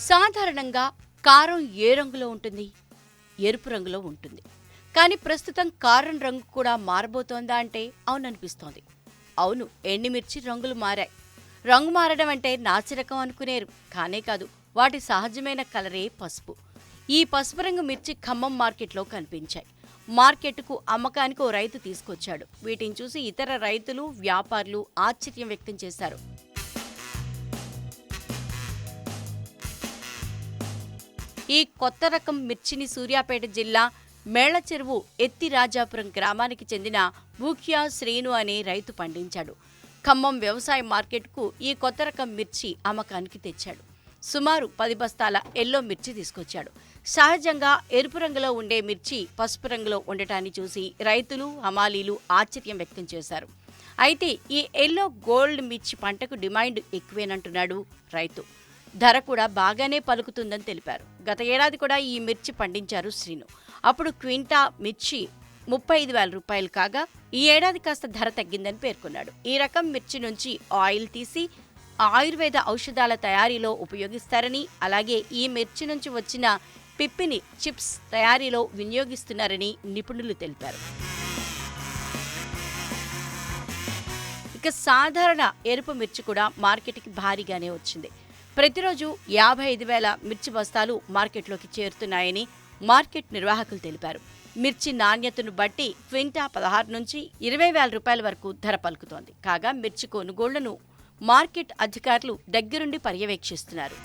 సాధారణంగా కారం ఏ రంగులో ఉంటుంది? ఎరుపు రంగులో ఉంటుంది. కానీ ప్రస్తుతం కారం రంగు కూడా మారబోతోందా అంటే అవుననిపిస్తోంది. అవును ఎండిమిర్చి రంగులు మారాయి. రంగు మారడం అంటే నాసిరకం అనుకునేరు. కానే కాదు వాటి సహజమైన కలరే పసుపు. ఈ పసుపు రంగు మిర్చి ఖమ్మం మార్కెట్లో కనిపించాయి. మార్కెట్కు అమ్మకానికి ఓ రైతు తీసుకొచ్చాడు. వీటిని చూసి ఇతర రైతులు వ్యాపారులు ఆశ్చర్యం వ్యక్తం చేశారు. ఈ కొత్త రకం మిర్చిని సూర్యాపేట జిల్లా మేళ్ళ చెరువు ఎత్తి రాజాపురం గ్రామానికి చెందిన బూక్యా శ్రీను అనే రైతు పండించాడు. ఖమ్మం వ్యవసాయ మార్కెట్కు ఈ కొత్త రకం మిర్చి అమ్మకానికి తెచ్చాడు. సుమారు పది బస్తాల ఎల్లో మిర్చి తీసుకొచ్చాడు. సహజంగా ఎరుపు రంగులో ఉండే మిర్చి పసుపు రంగులో ఉండటాన్ని చూసి రైతులు హమాలీలు ఆశ్చర్యం వ్యక్తం చేశారు. అయితే ఈ ఎల్లో గోల్డ్ మిర్చి పంటకు డిమాండ్ ఎక్కువేనంటున్నాడు రైతు. ధర కూడా బాగానే పలుకుతుందని తెలిపారు. గత ఏడాది కూడా ఈ మిర్చి పండించారు శ్రీను. అప్పుడు క్వింటా మిర్చి ముప్పై ఐదు వేల రూపాయలు కాగా ఈ ఏడాది కాస్త ధర తగ్గిందని పేర్కొన్నాడు. ఈ రకం మిర్చి నుంచి ఆయిల్ తీసి ఆయుర్వేద ఔషధాల తయారీలో ఉపయోగిస్తారని అలాగే ఈ మిర్చి నుంచి వచ్చిన పిప్పిని చిప్స్ తయారీలో వినియోగిస్తున్నారని నిపుణులు తెలిపారు. ఇక సాధారణ ఎరుపు మిర్చి కూడా మార్కెట్కి భారీగానే వచ్చింది. ప్రతిరోజు యాభై ఐదు వేల మిర్చి బస్తాలు మార్కెట్లోకి చేరుతున్నాయని మార్కెట్ నిర్వాహకులు తెలిపారు. మిర్చి నాణ్యతను బట్టి క్వింటా పదహారు నుంచి ఇరవై వేల రూపాయల వరకు ధర పలుకుతోంది. కాగా మిర్చి కొనుగోళ్ళను మార్కెట్ అధికారులు దగ్గరుండి పర్యవేక్షిస్తున్నారు.